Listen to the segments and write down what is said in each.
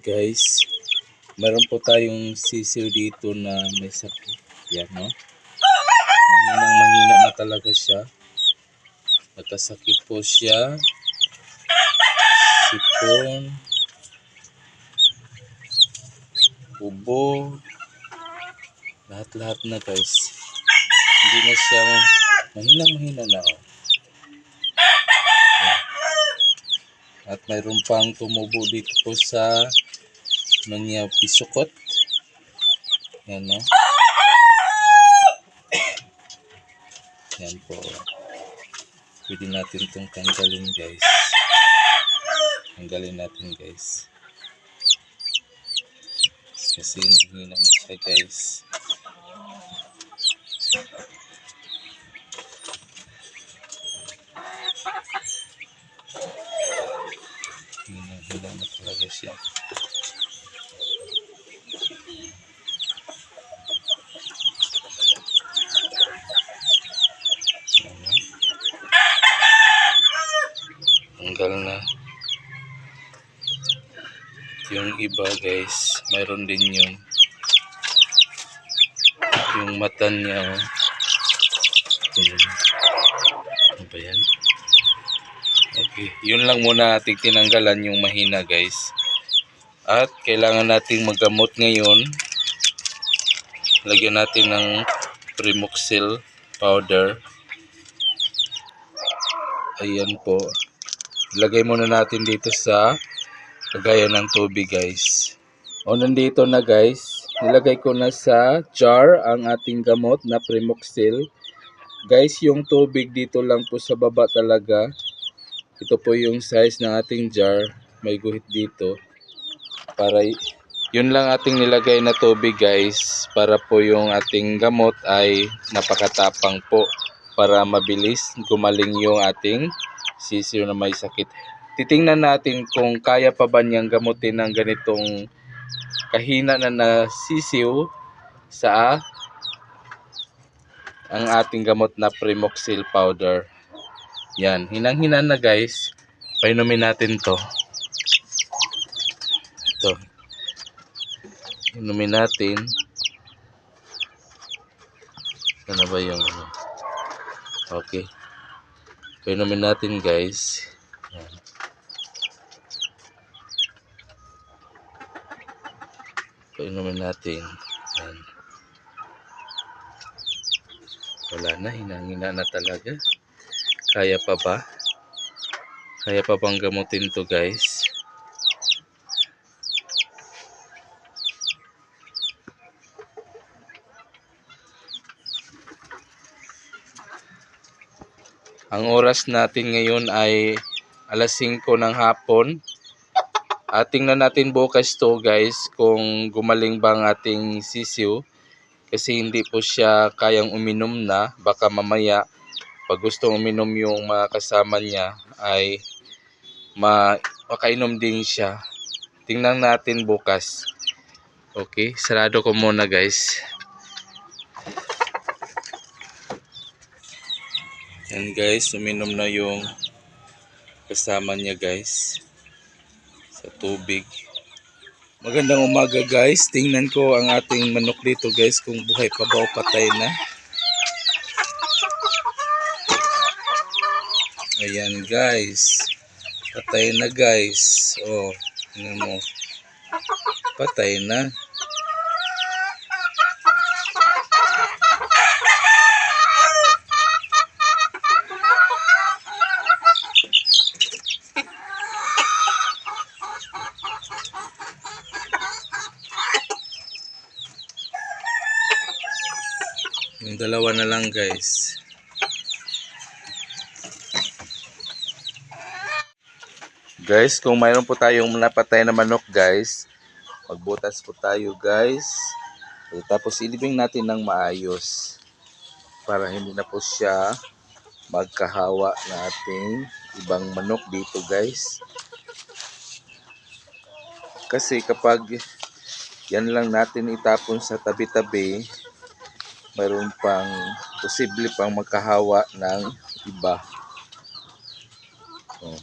Guys, meron po tayong sisiw dito na may sakit. Yan, no? Mahinang mahina na talaga siya. Nagkasakit po siya. Sipon. Ubo. Lahat-lahat na guys. Hindi na siya mahinang mahina na. Oh. At mayroon pang tumubo dito po sa mga pisukot. Yan no. Yan po. Pwede natin itong tanggalin guys. Tanggalin natin guys. Kasi nahina na siya guys. Hina-hina na talaga siya. Ayan. Tanggal na. Yung iba guys, mayroon din yun. Yung mata niya. Oh. Yun. Ano ba yan? Okay, yun lang muna ating tinanggalan yung mahina guys. At kailangan nating magamot ngayon. Lagyan natin ng Primoxil powder. Ayan po. Ilagay muna natin dito sa lagayan ng tubig guys. O nandito na guys. Nilagay ko na sa jar ang ating gamot na Primoxil. Guys, yung tubig dito lang po sa baba talaga. Ito po yung size ng ating jar. May guhit dito. Para yun lang ating nilagay na tubig guys. Para po yung ating gamot ay napakatapang po. Para mabilis gumaling yung ating sisiyo na may sakit. Titingnan natin kung kaya pa ba niyang gamutin ng ganitong kahina na na sisiw sa ang ating gamot na Primoxil powder. Yan, hinang-hinan na guys. Painumin natin to. Ito. Inumin natin. Ano ba yung ano? Okay. Painumin natin guys. Painumin natin. Yan. Wala na, hinang-hina na talaga. Kaya pa ba? Kaya pa bang gamutin to guys? Ang oras natin ngayon ay alas 5 ng hapon. At tingnan natin bukas to guys kung gumaling ba ang ating sisiw. Kasi hindi po siya kayang uminom na. Baka mamaya pag gusto uminom yung mga kasama niya ay ma makainom din siya. Tingnan natin bukas. Okay, sarado ko muna guys. Yan guys, uminom na yung kasama niya guys sa tubig. Magandang umaga guys. Tingnan ko ang ating manok dito guys kung buhay pa ba o patay na. Ayan guys. Patay na guys. Oh, tingnan mo. Patay na. Yung dalawa na lang guys. Guys, kung mayroon po tayong napatay na manok guys, magbutas po tayo guys. Tapos ilibing natin ng maayos para hindi na po siya magkahawa na ating ibang manok dito guys. Kasi kapag yan lang natin itapon sa tabi-tabi, mayroon pang posible pang magkahawa ng iba. Oh.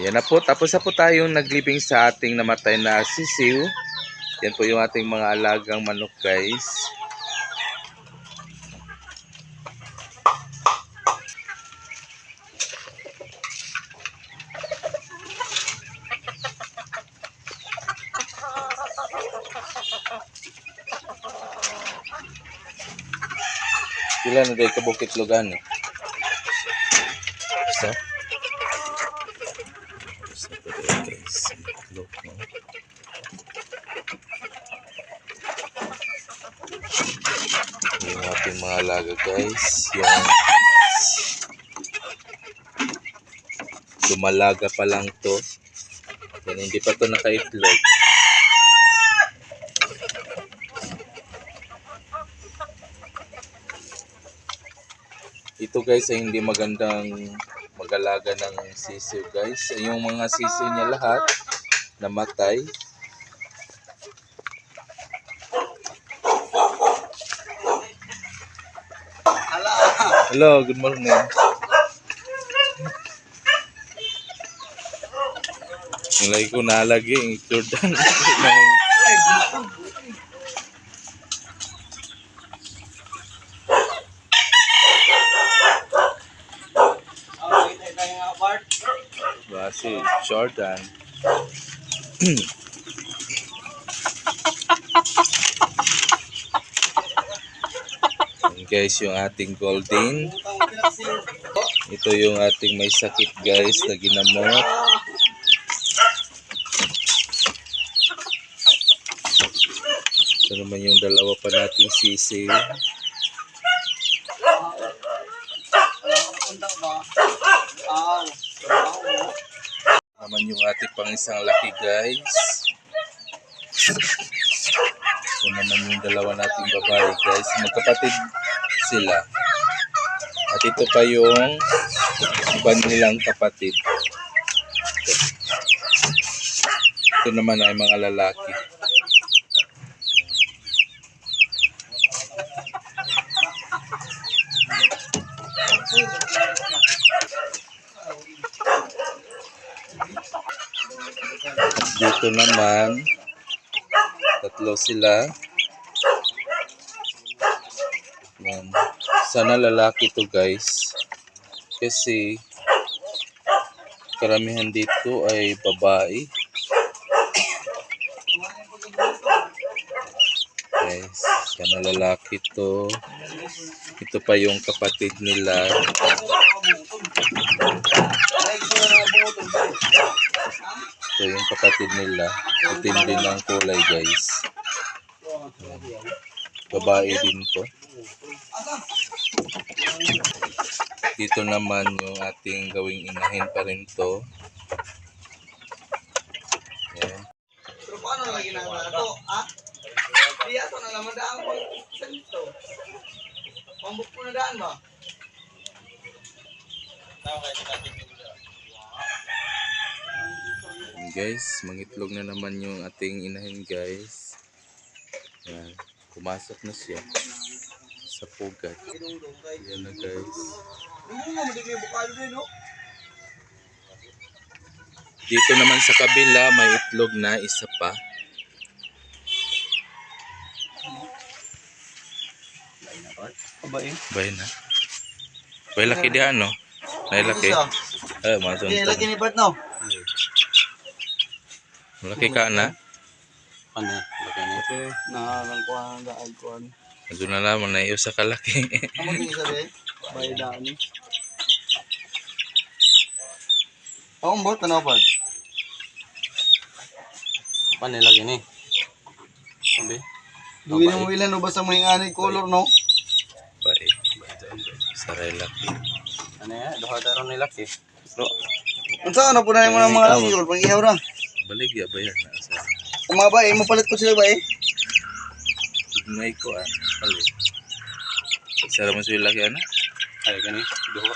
Ayan na po, tapos na po tayong naglibing sa ating namatay na sisiw. Yan po yung ating mga alagang manok guys. Sila na day kabukit lugan eh. Isa pa din guys. No? Yung ating mga alaga guys. Yung lumalaga pa lang to. Yan, hindi pa to nakaitlog. Ito guys ay hindi magandang mag-alaga ng sisiw guys. Yung mga sisiw niya lahat namatay. Hello, good morning. Nilay ko nalagi ang Jordan. Jordan. Guys, yung ating golden. Ito yung ating may sakit guys na ginamot. Ito naman yung dalawa pa nating sisiw. Naman yung ating pang isang laki guys. Ito naman yung dalawa nating babae guys. Magkapatid sila. At ito pa yung iba nilang kapatid. Ito. Naman ay mga lalaki. Dito naman, tatlo sila. Yan. Sana lalaki to guys. Kasi karamihan dito ay babae. Guys, sana lalaki to. Ito pa yung kapatid nila. Ito yung kapatid nila. Itim din ang kulay guys. Babae din to. Dito naman yung ating gawing inahin pa rin to. Yan. Pero paano na lagi nang ato? Ha? Di ato na naman daan ko sa dito. Pambuk po na daan ba? Yan guys, mangitlog na naman yung ating inahin guys. Yan. Pumasok na siya sa pugat. Yan na guys. No. Dito naman sa kabila may itlog na isa pa. Abay. Bay na. Bay laki di ano? Nay laki. Eh, masun Di lagi ni Bert no. Laki ka na. Ano? Ni. Okay. Nangalan ko ang daan ko. Ito na lamang na iyo sa kalaki. Amo din sabi. Bay daan ni. Ang bot ano ba? Pane lagi ni. Sabi. Duwi mo ilan no basta may ani color no? Bay. Saray laki. Ano ya? Duha ni laki. Bro. Unsa na po na mo ng mga laki or pang ihaw ra? Balik ya ba yan? Asa? Kung mga ba, eh, mapalit ko sila ba eh? Ngay ko ah. Balik. Sara mo sila laki ana? Ay, gani. Duha.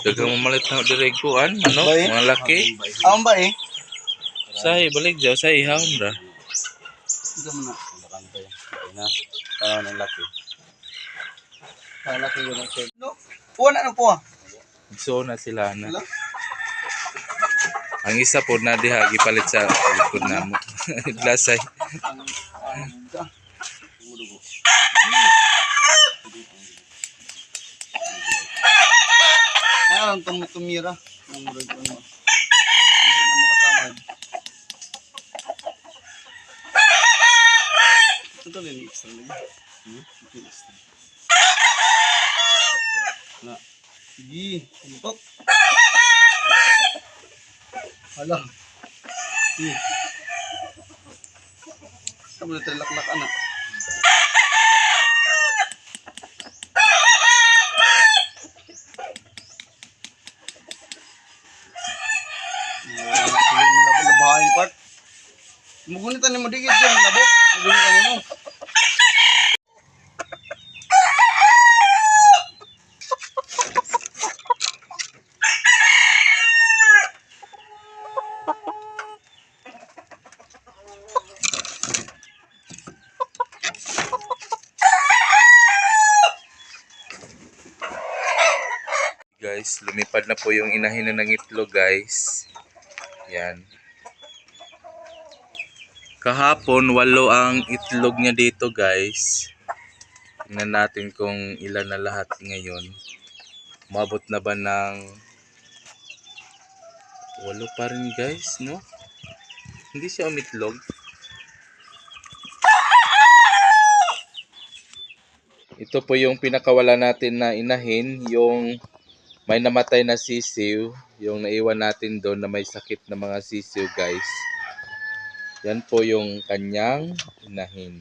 Dagang mamalit na direk ko an. Ano? Mga laki. Ang ba eh? Sahi balik daw sa ihawon ra. Ito mo na. Lakan pa yan. na. Parang ng laki. Parang laki yun ang. No? Puwa na nagpuwa. So na sila na. Ang isa po na diha gipalit sa likod namo. Glasay. Ayan, tum tumira. Ang murag ano. Hindi na makasamad. Ito din extra lang. Hmm? Ito extra. Na. Sige, suntok. Hala. Sige. Kamu na tayo laklak anak. Labahan ni Part. Mugunitan ni mo digit dyan, labo. Mugunitan ni mo. Guys, lumipad na po yung inahin na ng itlog, guys. Yan. Kahapon, walo ang itlog niya dito, guys. Tingnan natin kung ilan na lahat ngayon. Mabot na ba ng walo pa rin, guys, no? Hindi siya umitlog. Ito po yung pinakawala natin na inahin, yung may namatay na sisiw, yung naiwan natin doon na may sakit na mga sisiw guys. Yan po yung kanyang inahin.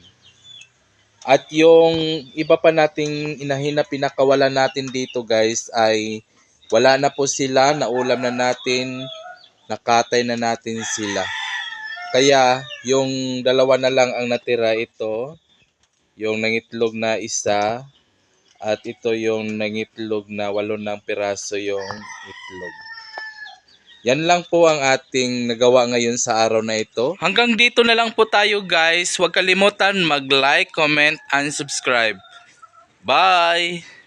At yung iba pa nating inahin na pinakawala natin dito guys ay wala na po sila, naulam na natin, nakatay na natin sila. Kaya yung dalawa na lang ang natira ito, yung nangitlog na isa, at ito yung nangitlog na walo ng piraso yung itlog. Yan lang po ang ating nagawa ngayon sa araw na ito. Hanggang dito na lang po tayo guys. Huwag kalimutan mag-like, comment, and subscribe. Bye!